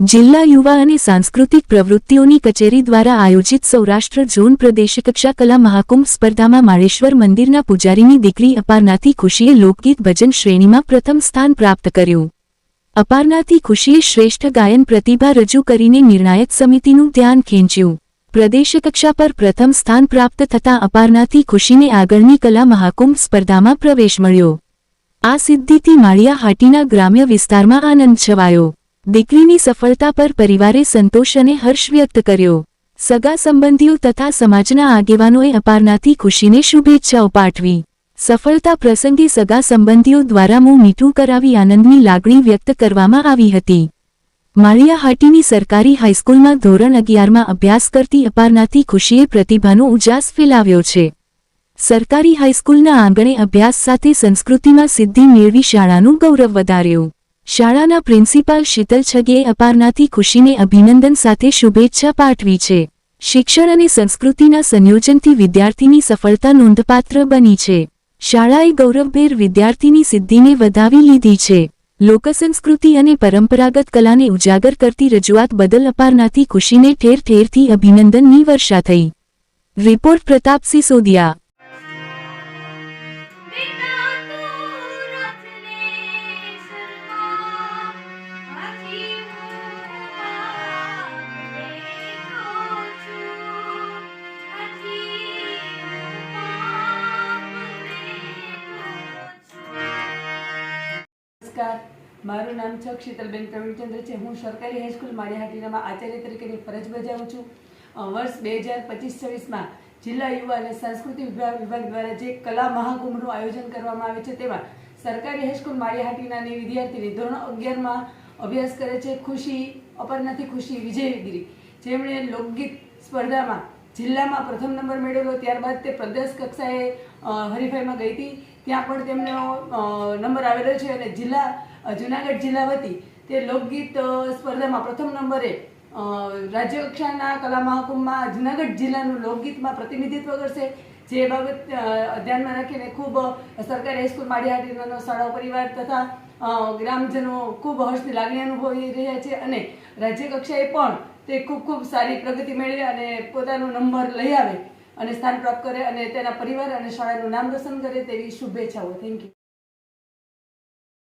જિલ્લા યુવા અને સાંસ્કૃતિક પ્રવૃત્તિઓની કચેરી દ્વારા આયોજિત સૌરાષ્ટ્ર ઝોન પ્રદેશકક્ષા કલા મહાકુંભ સ્પર્ધામાં માળેશ્વર મંદિરના પૂજારીની દીકરી અપારનાથી ખુશીએ લોકગીત ભજન શ્રેણીમાં પ્રથમ સ્થાન પ્રાપ્ત કર્યું. અપારનાથી ખુશીએ શ્રેષ્ઠ ગાયન પ્રતિભા રજૂ કરીને નિર્ણાયક સમિતિનું ધ્યાન ખેંચ્યું. પ્રદેશકક્ષા પર પ્રથમ સ્થાન પ્રાપ્ત થતાં અપારનાથી ખુશીને આગળની કલા મહાકુંભ સ્પર્ધામાં પ્રવેશ મળ્યો. આ સિદ્ધિથી માળિયા હાટીના ગ્રામ્ય વિસ્તારમાં આનંદ છવાયો. દીકરીની સફળતા પર પરિવારે સંતોષ અને હર્ષ વ્યક્ત કર્યો. સગા સંબંધીઓ તથા સમાજના આગેવાનોએ અપારનાથી ખુશીને શુભેચ્છાઓ પાઠવી. સફળતા પ્રસંગે સગા સંબંધીઓ દ્વારા મું મીઠું કરાવી આનંદની લાગણી વ્યક્ત કરવામાં આવી હતી. માળિયાહાટીની સરકારી હાઈસ્કૂલમાં ધોરણ અગિયારમાં અભ્યાસ કરતી અપારનાથી ખુશીએ પ્રતિભાનો ઉજાસ ફેલાવ્યો છે. સરકારી હાઈસ્કૂલના આંગણે અભ્યાસ સાથે સંસ્કૃતિમાં સિદ્ધિ મેળવી શાળાનું ગૌરવ વધાર્યું. શાળાના પ્રિન્સિપાલ શીતલ છગીએ અપારનાથી ખુશીને અભિનંદન સાથે શુભેચ્છા પાઠવી છે. શિક્ષણ અને સંસ્કૃતિના સંયોજનથી વિદ્યાર્થીની સફળતા નોંધપાત્ર બની છે. શાળાએ ગૌરવભેર વિદ્યાર્થીની સિદ્ધિને વધાવી લીધી છે. લોકસંસ્કૃતિ અને પરંપરાગત કલાને ઉજાગર કરતી રજૂઆત બદલ અપારનાથી ખુશીને ઠેર ઠેરથી અભિનંદનની વર્ષા થઈ. રિપોર્ટ પ્રતાપ સિસોદિયા નમસ્કાર. મારું નામ છે શીતલબેન પ્રવીણચંદ્ર છે. હું સરકારી હાઈસ્કૂલ માળિયાહાટીનામાં આચાર્ય તરીકેની ફરજ બજાવું છું. વર્ષ બે હજાર પચીસ છવ્વીસમાં જિલ્લા યુવા અને સાંસ્કૃતિક વિભાગ વિભાગ દ્વારા જે કલા મહાકુંભનું આયોજન કરવામાં આવે છે તેમાં સરકારી હાઈસ્કૂલ માળિયાહાટીનાની વિદ્યાર્થીની ધોરણ અગિયારમાં અભ્યાસ કરે છે. ખુશી અપરનાથી ખુશી વિજયગીરી જેમણે લોકગીત સ્પર્ધામાં જિલ્લામાં પ્રથમ નંબર મેળવેલો, ત્યારબાદ તે પ્રદેશ કક્ષાએ હરીફાઈમાં ગઈ હતી. ત્યાં પણ તેમનો નંબર આવેલો છે અને જિલ્લા જુનાગઢ જિલ્લા વતી તે લોકગીત સ્પર્ધામાં પ્રથમ નંબરે રાજ્ય કક્ષાના કલા મહાકુંભમાં જુનાગઢ જિલ્લાનું લોકગીતમાં પ્રતિનિધિત્વ કરશે. જે બાબત ધ્યાનમાં રાખીને ખૂબ સરકારી હાઈસ્કૂલ, માળિયા શાળા પરિવાર તથા ગ્રામજનો ખૂબ હર્ષની લાગણી અનુભવી રહ્યા છે અને રાજ્ય કક્ષાએ પણ તે ખૂબ ખૂબ સારી પ્રગતિ મેળવે અને પોતાનો નંબર લઈ આવે અને સ્થાન પ્રાપ્ત કરે અને તેના પરિવાર અને શાળાનું નામ રોશન કરે તેવી શુભેચ્છાઓ. Thank you